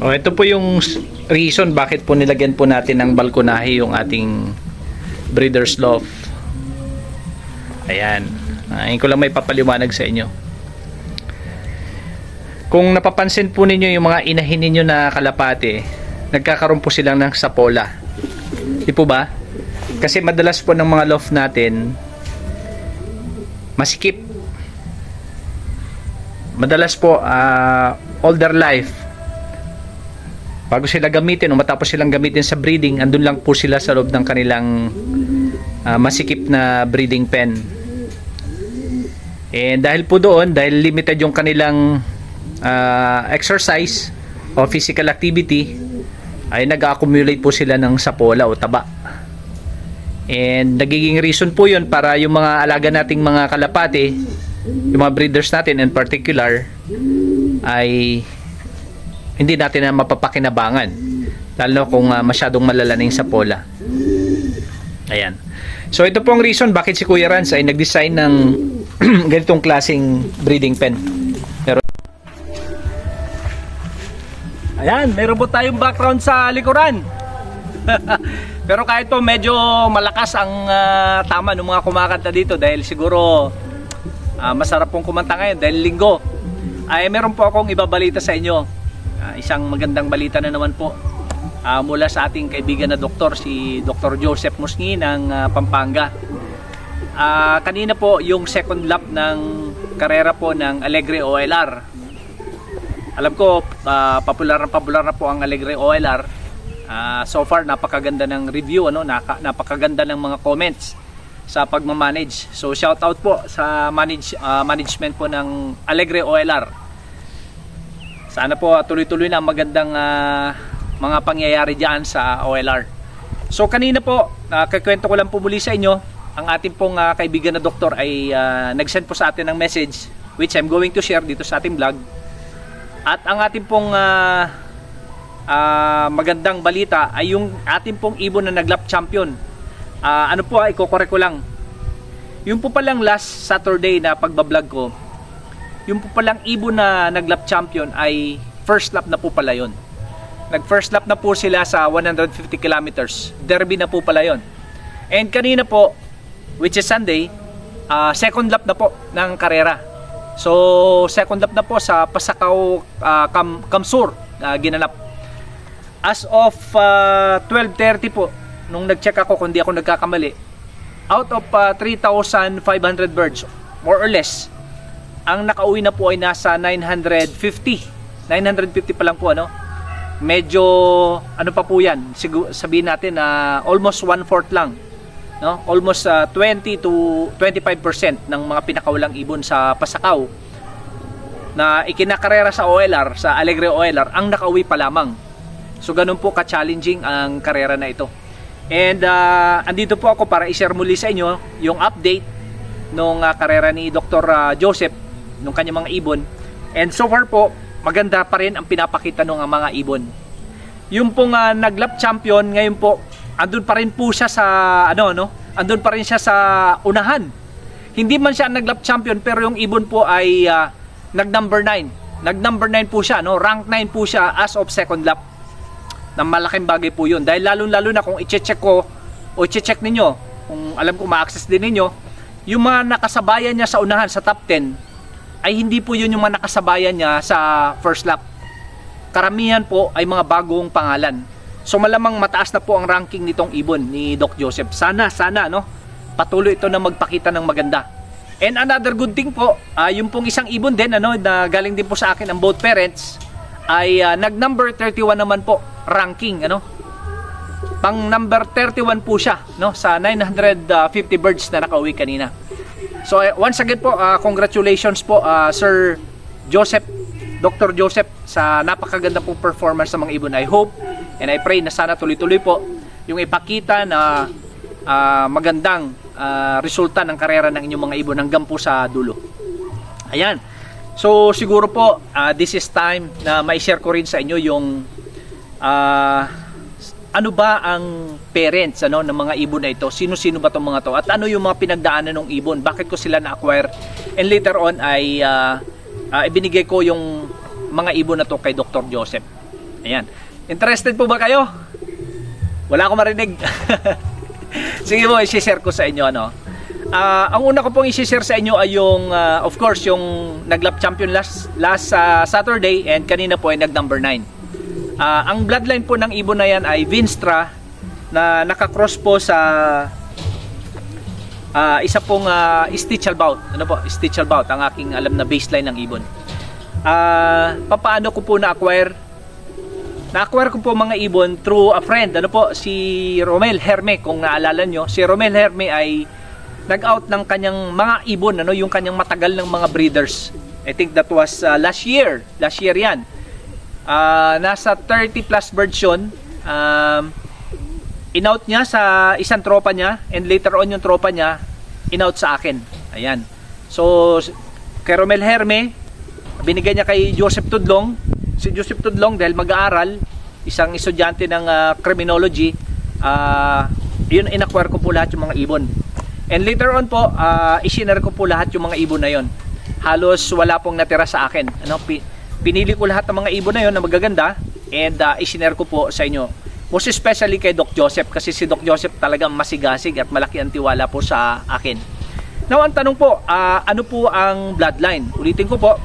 Oh, ito po yung reason bakit po nilagyan po natin ng balkonahe yung ating breeder's loft. Ayan. Ayan ko lang may papaliwanag sa inyo. Kung napapansin po ninyo yung mga inahin ninyo na kalapate, nagkakaroon po silang ng sapola. Di po ba? Kasi madalas po ng mga loft natin, masikip. Madalas po, ah, older life, bago sila gamitin o matapos silang gamitin sa breeding, andun lang po sila sa loob ng kanilang ah, masikip na breeding pen. And dahil po doon, dahil limited yung kanilang ah, exercise o physical activity, ay nag-accumulate po sila ng sapola o taba. And nagiging reason po yun para yung mga alaga nating mga kalapate, yung mga breeders natin in particular, ay hindi natin na mapapakinabangan. Lalo kung ah, masyadong malala na yung sapola. Ayan. So ito pong reason bakit si Kuya Rans ay nag-design ng ganitong klaseng breeding pen. Pero Ayan, meron po tayong background sa likuran. Pero kahit po medyo malakas ang ah, tama ng mga kumakanta dito dahil siguro ah, masarap pong kumanta ngayon dahil linggo. Ay meron po akong ibabalita sa inyo. Ah, isang magandang balita na naman po ah, mula sa ating kaibigan na doktor si Dr. Joseph Musngi ng ah, Pampanga. Ah, kanina po yung second lap ng karera po ng Alegre OLR. Alam ko ah, popular na popular na po ang Alegre OLR. Ah, so far napakaganda ng review ano, naka, napakaganda ng mga comments sa pagmamanage. So shout out po sa manage ah, management po ng Alegre OLR. Sana po ah, tuloy-tuloy na ang magandang ah, mga pangyayari diyan sa OLR. So kanina po, uh, kakwento ko lang po muli sa inyo, ang ating pong ah, kaibigan na doktor ay ah, nag-send po sa atin ng message which I'm going to share dito sa ating vlog. At ang ating pong ah, ah, magandang balita ay yung ating pong ibon na naglap champion. Ah, ano po ay kukorek ko lang. Yung po palang last Saturday na pagbablog ko, yung po palang ibon na naglap champion ay first lap na po pala yon. Nag first lap na po sila sa 150 kilometers. Derby na po pala yon. And kanina po, which is Sunday, ah, second lap na po ng karera. So, second lap na po sa Pasakaw ah, Kam Kamsur na ginanap. As of ah, 12.30 po, nung nag-check ako kung di ako nagkakamali, out of ah, 3,500 birds, more or less, ang nakauwi na po ay nasa 950. 950 pa lang po ano. Medyo ano pa po 'yan. Sigu- sabihin natin na almost one fourth lang. No? Almost ah, 20 to 25% ng mga pinakawalang ibon sa Pasakaw na ikinakarera sa OLR, sa Alegre OLR, ang nakauwi pa lamang. So ganun po ka-challenging ang karera na ito. And ah, andito po ako para i-share muli sa inyo yung update nung ah, karera ni Dr. ah, Joseph nung kanyang mga ibon. And so far po, maganda pa rin ang pinapakita ng mga ibon. Yung pong ah, naglap champion ngayon po, andun pa rin po siya sa ano no, andun pa rin siya sa unahan. Hindi man siya naglap champion pero yung ibon po ay ah, nag number 9. Nag number 9 po siya no, rank 9 po siya as of second lap. Na malaking bagay po 'yun dahil lalo-lalo na kung i-check ko o i-check ninyo, kung alam ko ma-access din ninyo, yung mga nakasabayan niya sa unahan sa top 10 ay hindi po yun yung mga nakasabayan niya sa first lap. Karamihan po ay mga bagong pangalan. So malamang mataas na po ang ranking nitong ibon ni Doc Joseph. Sana, sana, no? Patuloy ito na magpakita ng maganda. And another good thing po, ah, yung pong isang ibon din, ano, na galing din po sa akin ang both parents, ay ah, nag number 31 naman po, ranking, ano? Pang number 31 po siya, no? Sa 950 birds na nakauwi kanina. So eh, once again po, ah, congratulations po ah, Sir Joseph, Dr. Joseph sa napakaganda pong performance sa mga ibon. I hope and I pray na sana tuloy-tuloy po yung ipakita na ah, magandang ah, resulta ng karera ng inyong mga ibon hanggang po sa dulo. Ayan. So siguro po ah, this is time na mai-share ko rin sa inyo yung ah, ano ba ang parents ano ng mga ibon na ito? Sino-sino ba tong mga to? At ano yung mga pinagdaanan ng ibon? Bakit ko sila na-acquire? And later on ay ah, ah, ibinigay ko yung mga ibon na to kay Dr. Joseph. Ayan. Interested po ba kayo? Wala akong marinig. Sige po, i-share ko sa inyo ano. Ah, ang una ko pong i-share sa inyo ay yung ah, of course yung naglap champion last last ah, Saturday and kanina po ay nag number 9. Ah, ang bloodline po ng ibon na yan ay Vinstra na nakakross po sa ah, isa pong uh, Stichel Bout. Ano po? Stichel Bout ang aking alam na baseline ng ibon. Ah, papaano ko po na-acquire? Na-acquire ko po mga ibon through a friend. Ano po? Si Romel Herme kung naalala nyo. Si Romel Herme ay nag-out ng kanyang mga ibon, ano, yung kanyang matagal ng mga breeders. I think that was uh, last year. Last year yan. Ah, nasa 30 plus birds yun. Um, in-out niya sa isang tropa niya and later on yung tropa niya in-out sa akin. Ayan. So, kay Romel Herme, binigay niya kay Joseph Tudlong. Si Joseph Tudlong dahil mag-aaral, isang estudyante ng ah, criminology, ah, yun in-acquire ko po lahat yung mga ibon. And later on po, uh, isinare ko po lahat yung mga ibon na yon. Halos wala pong natira sa akin. Ano, pi- pinili ko lahat ng mga ibon na yon na magaganda and uh, isinare ko po sa inyo. Most especially kay Doc Joseph kasi si Doc Joseph talagang masigasig at malaki ang tiwala po sa akin. Now, ang tanong po, ah, ano po ang bloodline? Ulitin ko po,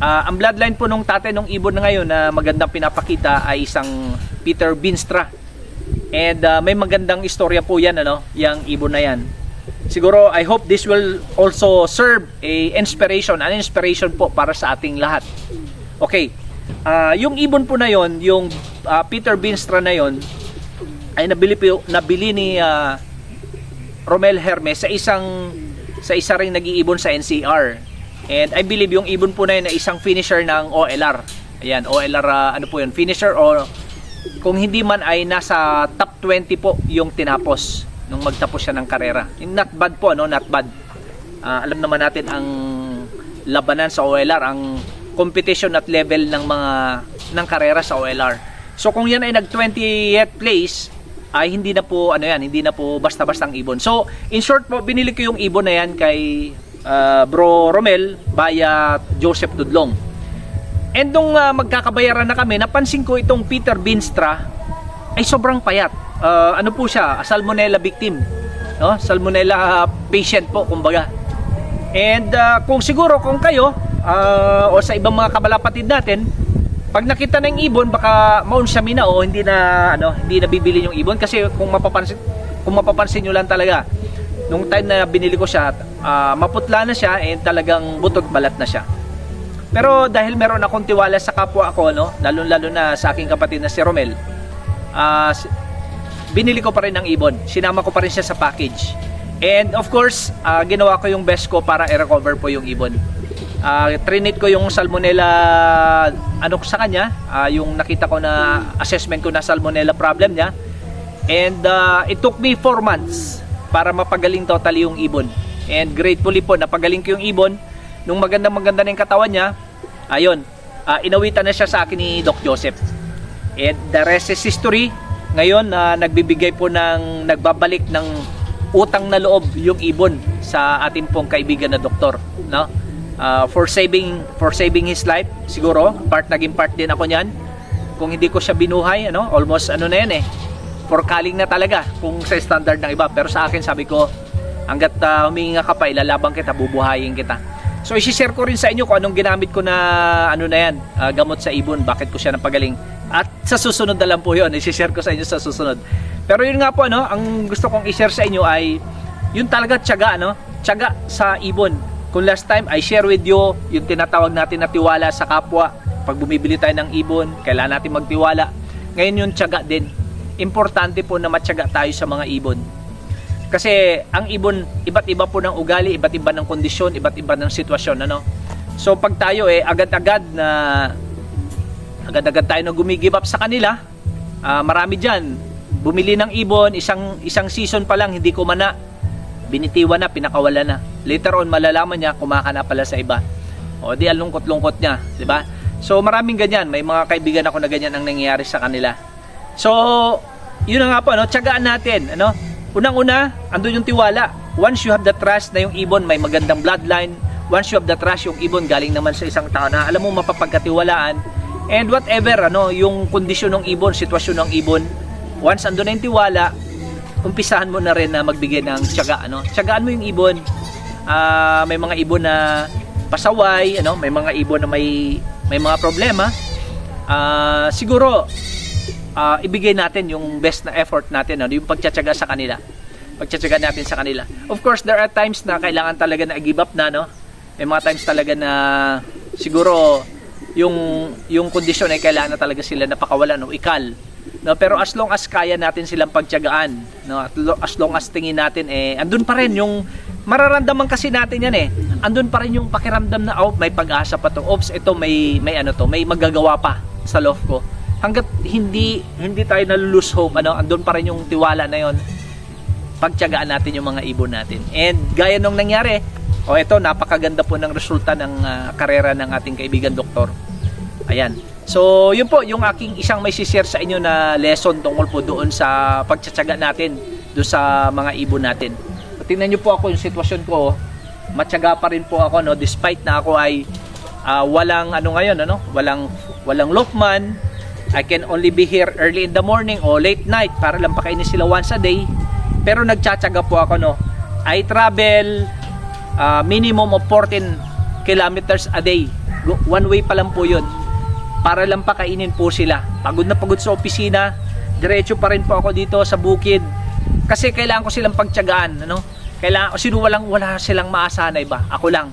ah, ang bloodline po nung tatay ng ibon na ngayon na magandang pinapakita ay isang Peter Binstra. And ah, may magandang istorya po yan, ano, yung ibon na yan. Siguro, I hope this will also serve a inspiration, an inspiration po para sa ating lahat. Okay, ah, yung ibon po na yon, yung ah, Peter Binstra na yon, ay nabili, po, nabili ni ah, Romel Hermes sa isang sa isa ring nag-iibon sa NCR. And I believe yung ibon po na yun ay isang finisher ng OLR. Ayan, OLR ah, ano po yun, finisher or kung hindi man ay nasa top 20 po yung tinapos nung magtapos siya ng karera. Not bad po, no? Not bad. Ah, alam naman natin ang labanan sa OLR, ang competition at level ng mga ng karera sa OLR. So kung yan ay nag 20th place, ay hindi na po ano yan, hindi na po basta-basta ang ibon. So in short po, binili ko yung ibon na yan kay ah, Bro Romel via Joseph Tudlong. And nung ah, magkakabayaran na kami, napansin ko itong Peter Binstra ay sobrang payat. Ah, ano po siya? Salmonella victim. No? Salmonella patient po, kumbaga. And ah, kung siguro kung kayo ah, o sa ibang mga kabalapatid natin, pag nakita ng ibon baka maun siya mina o hindi na ano, hindi na bibili yung ibon kasi kung mapapansin kung mapapansin niyo lang talaga nung time na binili ko siya, ah, maputla na siya and talagang butot balat na siya. Pero dahil meron akong tiwala sa kapwa ko, no, lalo-lalo na sa aking kapatid na si Romel, s- binili ko pa rin ang ibon. Sinama ko pa rin siya sa package. And of course, ah, ginawa ko yung best ko para i-recover po yung ibon. Ah, trinate ko yung salmonella ano sa kanya, ah, yung nakita ko na assessment ko na salmonella problem niya. And ah, it took me 4 months para mapagaling totally yung ibon. And gratefully po, napagaling ko yung ibon. Nung magandang maganda na yung katawan niya, ayun, ah, inawitan na siya sa akin ni Doc Joseph. And the rest is history. Ngayon, na nagbibigay po ng, nagbabalik ng utang na loob yung ibon sa atin pong kaibigan na doktor. No? Ah, for saving for saving his life, siguro, part naging part din ako niyan. Kung hindi ko siya binuhay, ano, almost ano na yan eh, for calling na talaga kung sa standard ng iba. Pero sa akin, sabi ko, hanggat uh, humingi ka pa, ilalabang kita, bubuhayin kita. So, isi-share ko rin sa inyo kung anong ginamit ko na, ano na yan, ah, gamot sa ibon, bakit ko siya napagaling. At sa susunod na lang po yun, isi-share ko sa inyo sa susunod. Pero yun nga po, ano, ang gusto kong i-share sa inyo ay, yun talaga tiyaga, ano, tiyaga sa ibon. Kung last time, I share with you yung tinatawag natin na tiwala sa kapwa. Pag bumibili tayo ng ibon, kailangan natin magtiwala. Ngayon yung tiyaga din. Importante po na matyaga tayo sa mga ibon. Kasi ang ibon, iba't iba po ng ugali, iba't iba ng kondisyon, iba't iba ng sitwasyon, ano? So pag tayo eh agad-agad na agad-agad tayo na gumigive up sa kanila, ah, marami diyan. Bumili ng ibon, isang isang season pa lang hindi ko mana binitiwan na, pinakawala na. Later on malalaman niya kumaka na pala sa iba. O di ang lungkot-lungkot niya, di ba? So maraming ganyan, may mga kaibigan ako na ganyan ang nangyayari sa kanila. So yun na nga po, ano, tiyagaan natin. Ano? Unang-una, andun yung tiwala. Once you have the trust na yung ibon may magandang bloodline, once you have the trust yung ibon galing naman sa isang tao na alam mo mapapagkatiwalaan, and whatever, ano, yung kondisyon ng ibon, sitwasyon ng ibon, once andun na yung tiwala, umpisahan mo na rin na magbigay ng tiyaga, ano. Tiyagaan mo yung ibon. Ah, may mga ibon na pasaway, ano, may mga ibon na may may mga problema. Ah, siguro ah, ibigay natin yung best na effort natin, ano, yung pagtsatsaga sa kanila. Pagtsatsaga natin sa kanila. Of course, there are times na kailangan talaga na give up na, no? May mga times talaga na siguro yung yung kondisyon ay kailangan na talaga sila napakawalan o ikal. No, pero as long as kaya natin silang pagtiyagaan, no, as long as tingin natin eh andun pa rin yung mararamdaman kasi natin yan eh. Andun pa rin yung pakiramdam na oh, may pag-asa pa to. Oops, ito may may ano to, may magagawa pa sa love ko. Hangga't hindi hindi tayo nalulose hope, ano, andun pa rin yung tiwala na yon. Pagtiyagaan natin yung mga ibon natin. And gaya nung nangyari, oh ito napakaganda po ng resulta ng ah, karera ng ating kaibigan doktor. Ayan. So, yun po, yung aking isang may share sa inyo na lesson tungkol po doon sa pagtsatsaga natin doon sa mga ibon natin. Tingnan nyo po ako yung sitwasyon ko, matyaga pa rin po ako no despite na ako ay ah, walang ano ngayon ano, walang walang lockman. I can only be here early in the morning o late night para lang pakainin sila once a day. Pero nagtsatsaga po ako no. I travel ah, minimum of 14 kilometers a day. One way pa lang po 'yun para lang pakainin po sila. Pagod na pagod sa opisina, diretso pa rin po ako dito sa bukid. Kasi kailangan ko silang pagtiyagaan, ano? Kailangan, sino walang wala silang maasanay ba? Ako lang.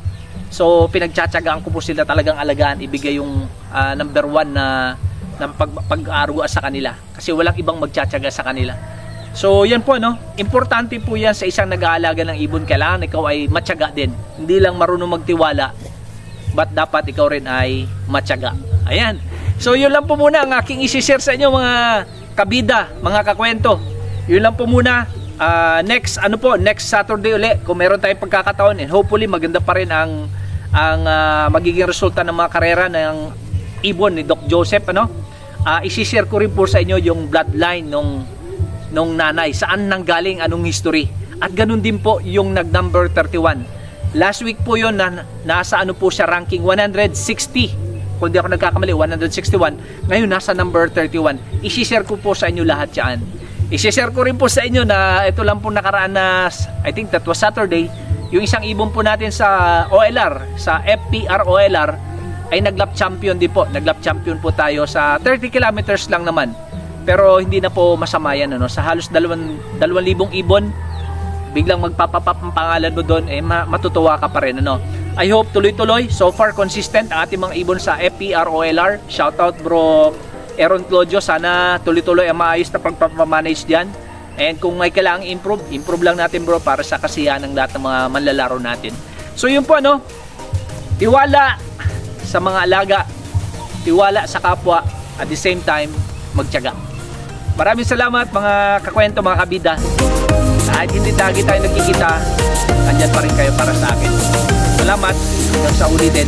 So, pinagtsatsagaan ko po sila talagang alagaan, ibigay yung ah, number one na, na pag, pag-aruga sa kanila. Kasi walang ibang magtsatsaga sa kanila. So, yan po, no? Importante po yan sa isang nag-aalaga ng ibon. Kailangan ikaw ay matyaga din. Hindi lang marunong magtiwala, but dapat ikaw rin ay matyaga. Ayan. So yun lang po muna ang aking isi-share sa inyo mga kabida, mga kakwento. Yun lang po muna. Ah, next ano po, next Saturday uli kung meron tayong pagkakataon and hopefully maganda pa rin ang ang ah, magiging resulta ng mga karera ng ibon ni Doc Joseph ano. Ah, isi-share ko rin po sa inyo yung bloodline nung nung nanay, saan nanggaling, anong history. At ganun din po yung nag number 31. Last week po yun, na, nasa ano po siya, ranking 160. Kung di ako nagkakamali, 161. Ngayon, nasa number 31. Isishare ko po sa inyo lahat yan. Isishare ko rin po sa inyo na ito lang po nakaraan na, I think that was Saturday, yung isang ibon po natin sa OLR, sa FPR OLR, ay naglap champion din po. Naglap champion po tayo sa 30 kilometers lang naman. Pero hindi na po masama yan. Ano? Sa halos 2,000 ibon, biglang magpapapap ang pangalan mo doon, eh ma- matutuwa ka pa rin. Ano? I hope tuloy-tuloy. So far, consistent ang ating mga ibon sa FPR OLR. Shoutout bro Aaron Claudio. Sana tuloy-tuloy ang maayos na pagpapamanage diyan. And kung may kailangang improve, improve lang natin bro para sa kasiyahan ng lahat ng mga manlalaro natin. So yun po ano, tiwala sa mga alaga, tiwala sa kapwa, at the same time, magtiyaga. Maraming salamat mga kakwento, mga kabida. Kahit hindi lagi tayo nagkikita, andyan pa rin kayo para sa akin. Salamat. Hanggang sa ulitin.